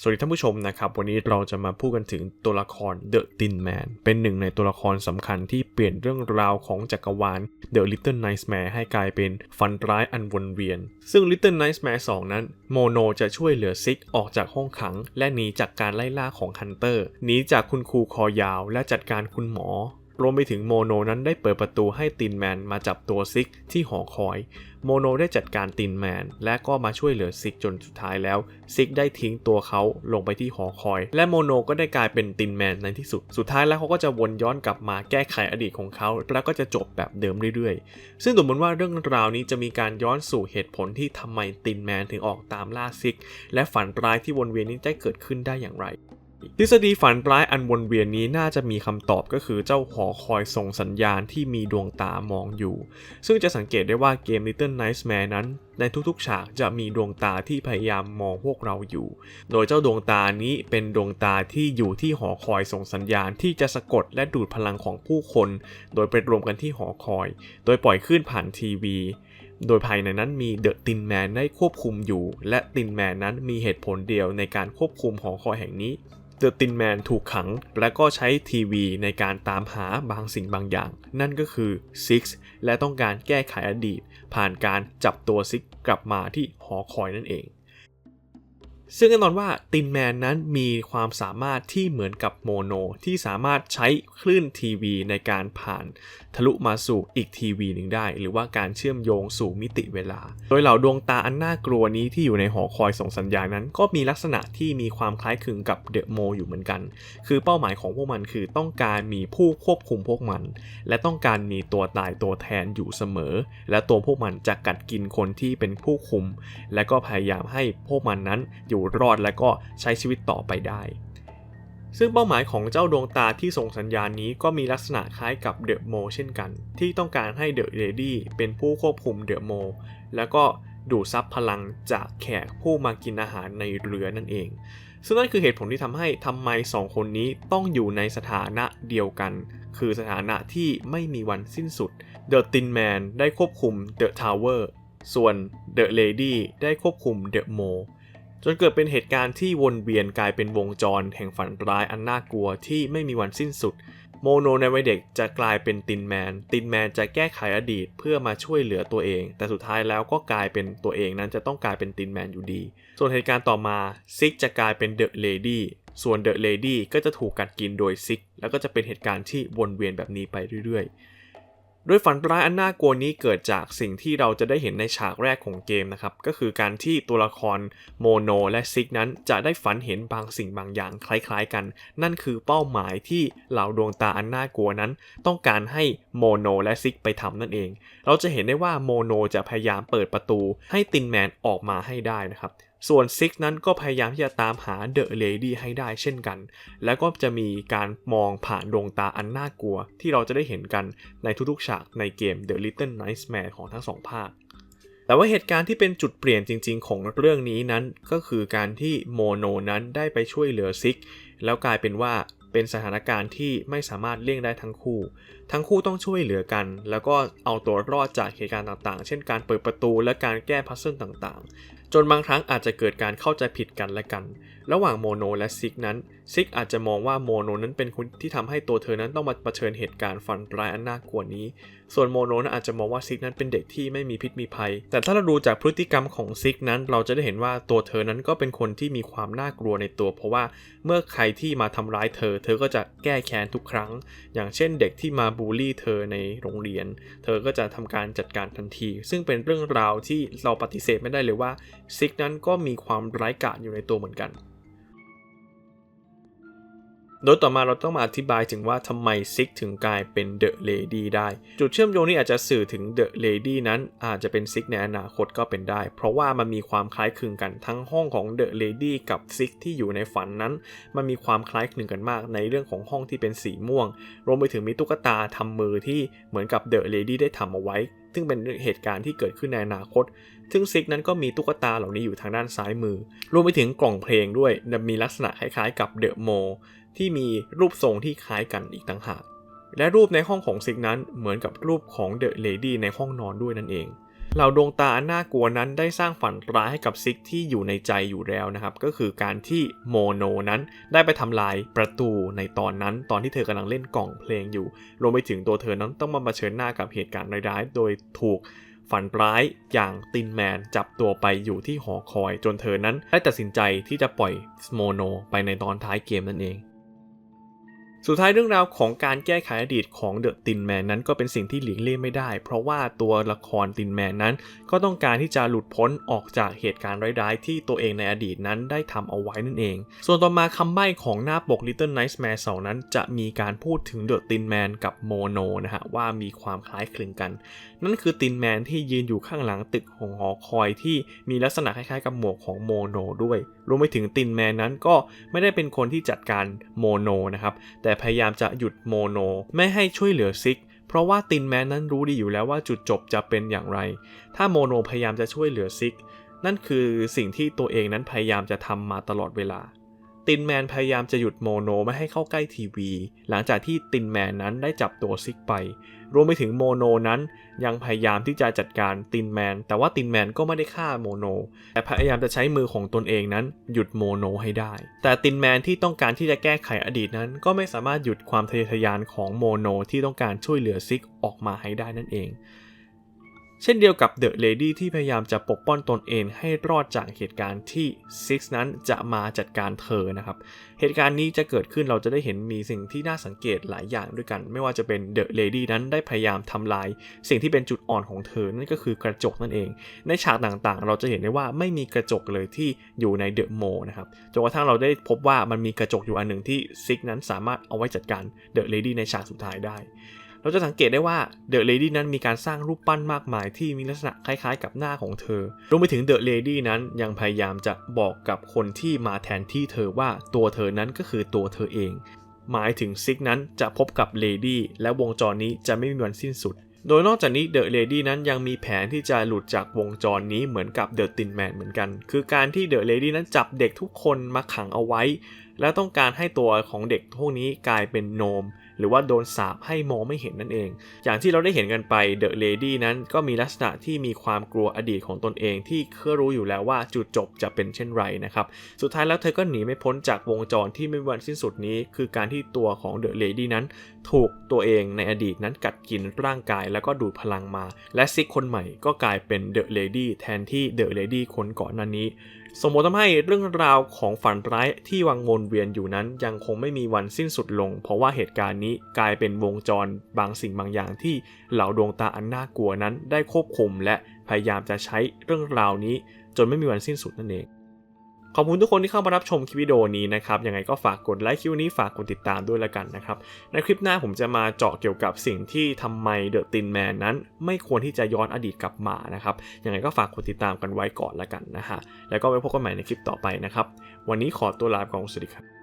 สวัสดีท่านผู้ชมนะครับ วันนี้เราจะมาพูดกันถึงตัวละคร The Tin Man เป็นหนึ่งในตัวละครสำคัญที่เปลี่ยนเรื่องราวของจักรวาล The Little Nightmare ให้กลายเป็นฝันร้ายอันวนเวียน ซึ่ง Little Nightmare 2นั้น โมโนจะช่วยเหลือซิกออกจากห้องขัง และหนีจากการไล่ล่าของฮันเตอร์หนีจากคุณครูคอยาวและจัดการคุณหมอ รวมไปถึงโมโนนั้นได้เปิดประตูให้ตินแมนมาจับตัวซิกที่หอคอย โมโนได้จัดการตินแมน และก็มาช่วยเหลือซิกจนสุดท้ายแล้วซิกได้ทิ้งตัวเขาลงไปที่หอคอย และโมโนก็ได้กลายเป็นตินแมนในที่สุด สุดท้ายแล้วเขาก็จะวนย้อนกลับมาแก้ไขอดีตของเขา แล้วก็จะจบแบบเดิมเรื่อยๆ ซึ่งดูเหมือว่าเรื่องราวนี้จะมีการย้อนสู่เหตุผลที่ทำไมตินแมนถึงออกตามล่าซิกและฝันร้ายที่วนเวียนนี้ได้เกิดขึ้นได้อย่างไร ทฤษฎีฝันร้ายอันวนเวียนนี้น่าจะมีคำตอบก็คือเจ้าหอคอยส่งสัญญาณที่มีดวงตามองอยู่ ซึ่งจะสังเกตได้ว่าเกม Little Nightmare นั้น ในทุกๆ ฉากจะมีดวงตาที่พยายามมองพวกเราอยู่ โดยเจ้าดวงตานี้เป็นดวงตาที่อยู่ที่หอคอยส่งสัญญาณที่จะสะกดและดูดพลังของผู้คน โดยไปรวมกันที่หอคอย โดยปล่อยขึ้นผ่านทีวีโดยภายในนั้นมีเดอะตินแมนได้ควบคุมอยู่ และตินแมนนั้นมีเหตุผลเดียวในการควบคุมหอคอยแห่งนี้ เดอะตินแมนถูกขัง และก็ใช้ทีวีในการตามหาบางสิ่งบางอย่าง นั่นก็คือซิกและต้องการแก้ไขอดีต ผ่านการจับตัวซิกกลับมาที่หอคอยนั่นเอง ซึ่งแน่นอนว่าตินแมนนั้นมีความสามารถที่เหมือนกับโมโน ที่สามารถใช้คลื่นทีวีในการผ่านทะลุมาสู่อีกทีวีหนึ่งได้ หรือว่าการเชื่อมโยงสู่มิติเวลา โดยเหล่าดวงตาอันน่ากลัวนี้ที่อยู่ในหอคอยส่งสัญญาณนั้น ก็มีลักษณะที่มีความคล้ายคลึงกับเดอะโมอยู่เหมือนกัน คือเป้าหมายของพวกมันคือต้องการมีผู้ควบคุมพวกมัน และต้องการมีตัวตายตัวแทนอยู่เสมอ และตัวพวกมันจะกัดกินคนที่เป็นผู้คุม และก็พยายามให้พวกมันนั้นอยู่รอดและก็ใช้ชีวิตต่อไปได้ ซึ่งเป้าหมายของเจ้าดวงตาที่ส่งสัญญาณนี้ก็มีลักษณะคล้ายกับเดอะโมเช่นกัน ที่ต้องการให้เดอะเลดี้เป็นผู้ควบคุมเดอะโมแล้วก็ดูดซับพลังจากแขกผู้มากินอาหารในเรือนั่นเอง ซึ่งนั่นคือเหตุผลที่ทำให้ทำไมสองคนนี้ต้องอยู่ในสถานะเดียวกัน คือสถานะที่ไม่มีวันสิ้นสุด The Tin Man ได้ควบคุม The Tower ส่วน The Lady ได้ควบคุม The Mo จนเกิดเป็นเหตุการณ์ที่วนเวียนกลายเป็นวงจรแห่งฝันร้ายอันน่ากลัวที่ไม่มีวันสิ้นสุด โมโนในวัยเด็กจะกลายเป็นตินแมน ตินแมนจะแก้ไขอดีตเพื่อมาช่วยเหลือตัวเอง แต่สุดท้ายแล้วก็กลายเป็นตัวเองนั้นจะต้องกลายเป็นตินแมนอยู่ดี ส่วนเหตุการณ์ต่อมาซิกจะกลายเป็นเดอะเลดี้ส่วนเดอะเลดี้ก็จะถูกกัดกินโดยซิก แล้วก็จะเป็นเหตุการณ์ที่วนเวียนแบบนี้ไปเรื่อยๆ โดยฝันร้ายอันน่ากลัวนี้เกิดจากสิ่งที่เราจะได้เห็นในฉากแรกของเกมนะครับ ก็คือการที่ตัวละครโมโนและซิกนั้นจะได้ฝันเห็นบางสิ่งบางอย่างคล้ายๆกัน นั่นคือเป้าหมายที่เหล่าดวงตาอันน่ากลัวนั้น ต้องการให้โมโนและซิกไปทำนั่นเอง เราจะเห็นได้ว่าโมโนจะพยายามเปิดประตูให้ตินแมนออกมาให้ได้นะครับ ส่วนซิกนั้นก็พยายามที่จะตามหาเดอะเลดี้ให้ได้เช่นกัน แล้วก็จะมีการมองผ่านดวงตาอันน่ากลัว ที่เราจะได้เห็นกันในทุกๆฉากในเกม The Little Nightmare ของทั้งสองภาคแต่ว่าเหตุการณ์ที่เป็นจุดเปลี่ยนจริง ๆ ของเรื่องนี้นั้นก็คือการที่โมโนนั้นได้ไปช่วยเหลือซิก แล้วกลายเป็นว่าเป็นสถานการณ์ที่ไม่สามารถเลี่ยงได้ทั้งคู่ ทั้งคู่ต้องช่วยเหลือกัน แล้วก็เอาตัวรอดจากเหตุการณ์ต่างๆ เช่นการเปิดประตูและการแก้พัซเซิลต่างๆ จนบางครั้งอาจจะเกิดการเข้าใจผิดกันและกัน ระหว่างโมโนและซิกนั้นซิกอาจจะมองว่าโมโนนั้นเป็นคนที่ทำให้ตัวเธอนั้นต้องมาเผชิญเหตุการณ์ฝันร้ายอันน่ากลัวนี้ส่วนโมโนนั้นอาจจะมองว่าซิกนั้นเป็นเด็กที่ไม่มีพิษมีภัย แต่ถ้าเราดูจากพฤติกรรมของซิกนั้น เราจะได้เห็นว่าตัวเธอนั้นก็เป็นคนที่มีความน่ากลัวในตัว เพราะว่าเมื่อใครที่มาทำร้ายเธอ เธอก็จะแก้แค้นทุกครั้ง อย่างเช่นเด็กที่มาบูลลี่เธอในโรงเรียน เธอก็จะทำการจัดการทันที ซึ่งเป็นเรื่องราวที่เราปฏิเสธไม่ได้เลยว่าซิกนั้นก็มีความร้ายกาจอยู่ในตัวเหมือนกัน โดยต่อมาเราต้องมาอธิบายถึงว่าทำไมซิกถึงกลายเป็นเดอะเลดี้ได้ จุดเชื่อมโยงนี้อาจจะสื่อถึงเดอะเลดี้นั้นอาจจะเป็นซิกในอนาคตก็เป็นได้ เพราะว่ามันมีความคล้ายคลึงกันทั้งห้องของเดอะเลดี้กับซิกที่อยู่ในฝันนั้น มันมีความคล้ายคลึงกันมากในเรื่องของห้องที่เป็นสีม่วง รวมไปถึงมีตุ๊กตาทำมือที่เหมือนกับเดอะเลดี้ได้ทำเอาไว้ ซึ่งเป็นเหตุการณ์ที่เกิดขึ้นในอนาคตซึ่งซิกนั้นก็มีตุ๊กตาเหล่านี้อยู่ทางด้านซ้ายมือ รวมไปถึงกล่องเพลงด้วยมีลักษณะคล้ายๆกับเดอะโม ที่มีรูปทรงที่คล้ายกันอีกต่างหาก และรูปในห้องของซิกนั้นเหมือนกับรูปของเดอะเลดี้ในห้องนอนด้วยนั่นเอง เหล่าดวงตาอันน่ากลัวนั้นได้สร้างฝันร้ายให้กับซิกที่อยู่ในใจอยู่แล้วนะครับ ก็คือการที่โมโนนั้นได้ไปทำลายประตูในตอนนั้น ตอนที่เธอกำลังเล่นกล่องเพลงอยู่ รวมไปถึงตัวเธอนั้นต้องมาเผชิญหน้ากับเหตุการณ์ร้ายๆ โดยถูกฝันร้ายอย่างตินแมนจับตัวไปอยู่ที่หอคอยจนเธอนั้นได้ตัดสินใจที่จะปล่อยโมโนไปในตอนท้ายเกมนั่นเอง สุดท้ายเรื่องราวของการแก้ไขอดีตของเดอะตินแมนนั้นก็เป็นสิ่งที่หลีกเลี่ยงไม่ได้ เพราะว่าตัวละครตินแมนนั้น ก็ต้องการที่จะหลุดพ้นออกจากเหตุการณ์ร้ายๆ ที่ตัวเองในอดีตนั้นได้ทำเอาไว้นั่นเอง ส่วนต่อมาคำใบ้ของหน้าปก Little Nightmare 2นั้น จะมีการพูดถึงเดอะตินแมนกับโมโนนะฮะว่ามีความคล้ายคลึงกัน นั่นคือตินแมนที่ยืนอยู่ข้างหลังตึกของหอคอยที่มีลักษณะคล้ายๆกับหมวกของโมโนด้วย รวมไปถึงตินแมนนั้นก็ไม่ได้เป็นคนที่จัดการโมโนนะครับ แต่พยายามจะหยุดโมโน ไม่ให้ช่วยเหลือซิก เพราะว่าตินแมนนั้นรู้ดีอยู่แล้วว่าจุดจบจะเป็นอย่างไร ถ้าโมโนพยายามจะช่วยเหลือซิก นั่นคือสิ่งที่ตัวเองนั้นพยายามจะทำมาตลอดเวลา ตินแมนพยายามจะหยุดโมโนไม่ให้เข้าใกล้ทีวี หลังจากที่ตินแมนนั้นได้จับตัวซิกไป รวมไปถึงโมโนนั้น ยังพยายามที่จะจัดการตินแมน แต่ว่าตินแมนก็ไม่ได้ฆ่าโมโน แต่พยายามจะใช้มือของตนเองนั้น หยุดโมโนให้ได้ แต่ตินแมนที่ต้องการที่จะแก้ไขอดีตนั้น ก็ไม่สามารถหยุดความทะเยอทะยานของโมโนที่ต้องการช่วยเหลือซิกออกมาให้ได้นั่นเอง เช่นเดียวกับเดอะเลดี้ที่พยายามจะปกป้องตนเองให้รอดจากเหตุการณ์ที่ซิกนั้นจะมาจัดการเธอนะครับ เหตุการณ์นี้จะเกิดขึ้นเราจะได้เห็นมีสิ่งที่น่าสังเกตหลายอย่างด้วยกัน ไม่ว่าจะเป็นเดอะเลดี้นั้นได้พยายามทำลาย สิ่งที่เป็นจุดอ่อนของเธอ นั่นก็คือกระจกนั่นเอง ในฉากต่างๆ เราจะเห็นได้ว่าไม่มีกระจกเลยที่อยู่ในเดอะโมนะครับจนกระทั่งเราได้พบว่ามันมีกระจกอยู่อันหนึ่งที่ซิกนั้นสามารถเอาไว้จัดการเดอะเลดี้ในฉากสุดท้ายได้ เราจะสังเกตได้ว่าเดอะเลดี้นั้นมีการสร้างรูปปั้นมากมายที่มีลักษณะคล้ายๆ กับหน้าของเธอ รวมไปถึงเดอะเลดี้นั้นยังพยายามจะบอกกับคนที่มาแทนที่เธอว่าตัวเธอนั้นก็คือตัวเธอเอง หมายถึงซิกนั้นจะพบกับเลดี้และวงจรนี้จะไม่มีวันสิ้นสุด โดยนอกจากนี้เดอะเลดี้นั้นยังมีแผนที่จะหลุดจากวงจรนี้เหมือนกับเดอะตินแมนเหมือนกัน คือการที่เดอะเลดี้นั้นจับเด็กทุกคนมาขังเอาไว้ และต้องการให้ตัวของเด็กพวกนี้กลายเป็นโนม หรือว่าโดนสาปให้มองไม่เห็นนั่นเอง อย่างที่เราได้เห็นกันไปเดอะเลดี้นั้นก็มีลักษณะที่มีความกลัวอดีตของตนเองที่เคยรู้อยู่แล้วว่าจุดจบจะเป็นเช่นไรนะครับ สุดท้ายแล้วเธอก็หนีไม่พ้นจากวงจรที่ไม่วันสิ้นสุดนี้ คือการที่ตัวของเดอะเลดี้นั้น ถูกตัวเองในอดีตนั้นกัดกินร่างกายแล้วก็ดูดพลังมา และซิกคนใหม่ก็กลายเป็นเดอะเลดี้แทนที่เดอะเลดี้คนก่อนหน้านี้ สมมติทำให้เรื่องราวของฝันร้ายที่วังวนเวียนอยู่นั้นยังคงไม่มีวันสิ้นสุดลง เพราะว่าเหตุการณ์นี้กลายเป็นวงจรบางสิ่งบางอย่างที่เหล่าดวงตาอันน่ากลัวนั้นได้ควบคุมและพยายามจะใช้เรื่องราวนี้ จนไม่มีวันสิ้นสุดนั่นเอง ขอบคุณทุกคนที่เข้ามารับชมคลิปวิดีโอนี้นะครับยังไงก็ฝากกดไลค์คลิปนี้ฝากกดติดตามด้วยละกันนะครับในคลิปหน้าผมจะมาเจาะเกี่ยวกับสิ่งที่ทำไมเดอะตินแมนนั้น ไม่ควรที่จะย้อนอดีตกลับมานะครับยังไงก็ฝากกดติดตามกันไว้ก่อนละกันนะฮะแล้วก็ไว้พบกันใหม่ในคลิปต่อไปนะครับวันนี้ขอตัวลาไปก่อนสวัสดีครับ